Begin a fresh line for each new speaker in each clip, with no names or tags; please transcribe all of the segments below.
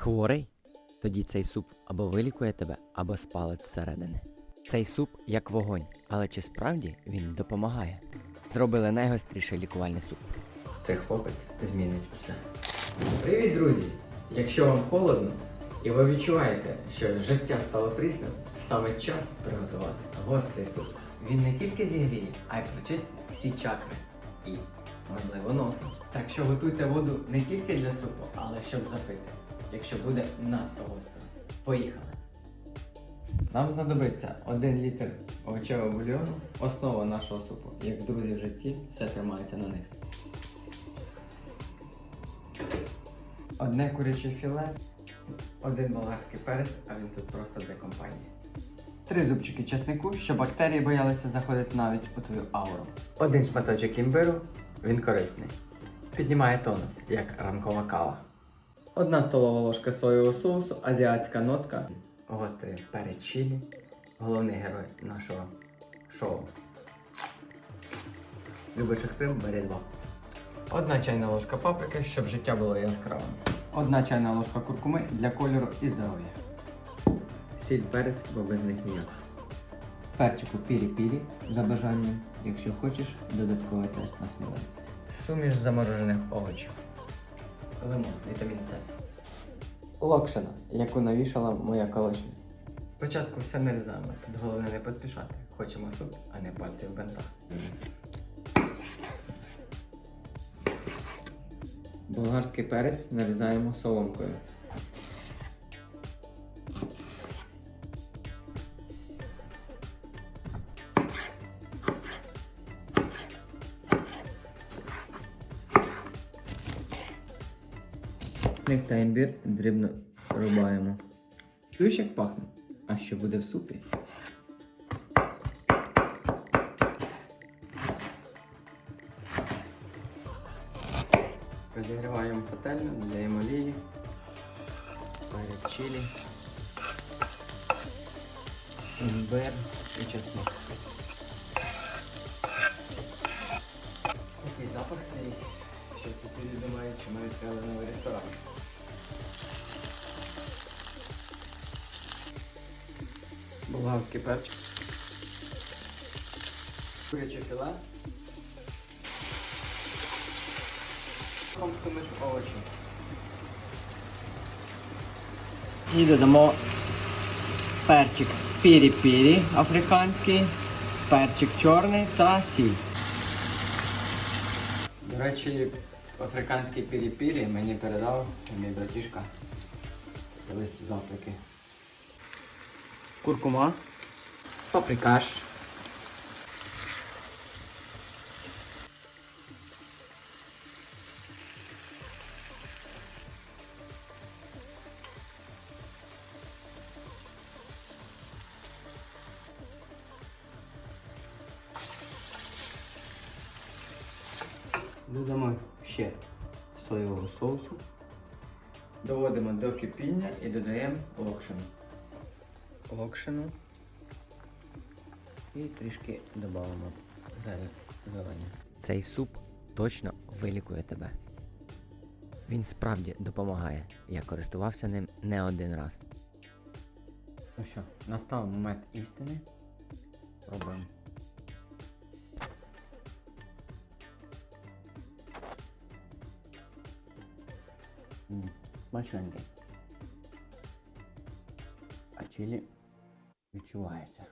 Хворий? Тоді цей суп або вилікує тебе, або спалить зсередини. Цей суп як вогонь, але чи справді він допомагає? Зробили найгостріший лікувальний суп. Цей хлопець змінить усе. Привіт, друзі! Якщо вам холодно і ви відчуваєте, що життя стало прісним, саме час приготувати гострий суп. Він не тільки зігріє, а й прочистить всі чакри і, можливо, носа. Так що готуйте воду не тільки для супу, але щоб запити, якщо буде надто гостро. Поїхали! Нам знадобиться 1 літр овочевого бульйону, основа нашого супу. Як друзі в житті, все тримається на них. Одне куряче філе, один болгарський перець, а він тут просто для компанії. Три зубчики чеснику, щоб бактерії боялися заходити навіть у твою ауру. Один шматочок імбиру, він корисний. Піднімає тонус, як ранкова кава. Одна столова ложка соєвого соусу, азіатська нотка, гострий перець чилі, головний герой нашого шоу. Любиш екстрим, бери два. Одна чайна ложка паприки, щоб життя було яскравим. Одна чайна ложка куркуми для кольору і здоров'я. Сіль перець, бо без них ніяк. Перчику пірі-пірі за бажанням, якщо хочеш, додатковий тест на сміливість. Суміш заморожених овочів. Лимон, вітамін С. Локшина, яку навішала моя колишня. Спочатку все нарізаємо. Тут головне не поспішати. Хочемо суп, а не пальці в бентах. Болгарський перець нарізаємо соломкою. Чесник та дрібно рубаємо. Чуєш, як пахне? А що буде в супі? Розігріваємо пательню, додаємо олії, перець чилі, імбир і чеснок. Який запах стоїть, що сусіди думають, що ми відкрили новий ресторан. Болгарський перчик. Куряче філе. Сумиш овочі. І додамо перчик пірі-пірі африканський, перчик чорний та сіль. До речі, африканський пірі-пірі мені передав мій братішка колись з Африки. Куркума, паприкаш. Додамо ще соєвого соусу. Доводимо до кипіння і додаємо локшину. Локшину. І трішки додамо зелені. Цей суп точно вилікує тебе. Він справді допомагає. Я користувався ним не один раз. Ну що, настав момент істини. Спробуємо. Смачненький. А чилі відчувається.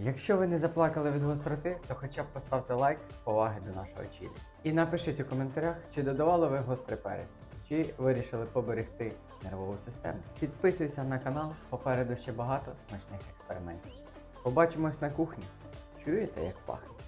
Якщо ви не заплакали від гостроти, то хоча б поставте лайк поваги до нашого чилі. І напишіть у коментарях, чи додавали ви гострий перець, чи вирішили поберегти нервову систему. Підписуйся на канал, попереду ще багато смачних експериментів. Побачимось на кухні. Чуєте, як пахне?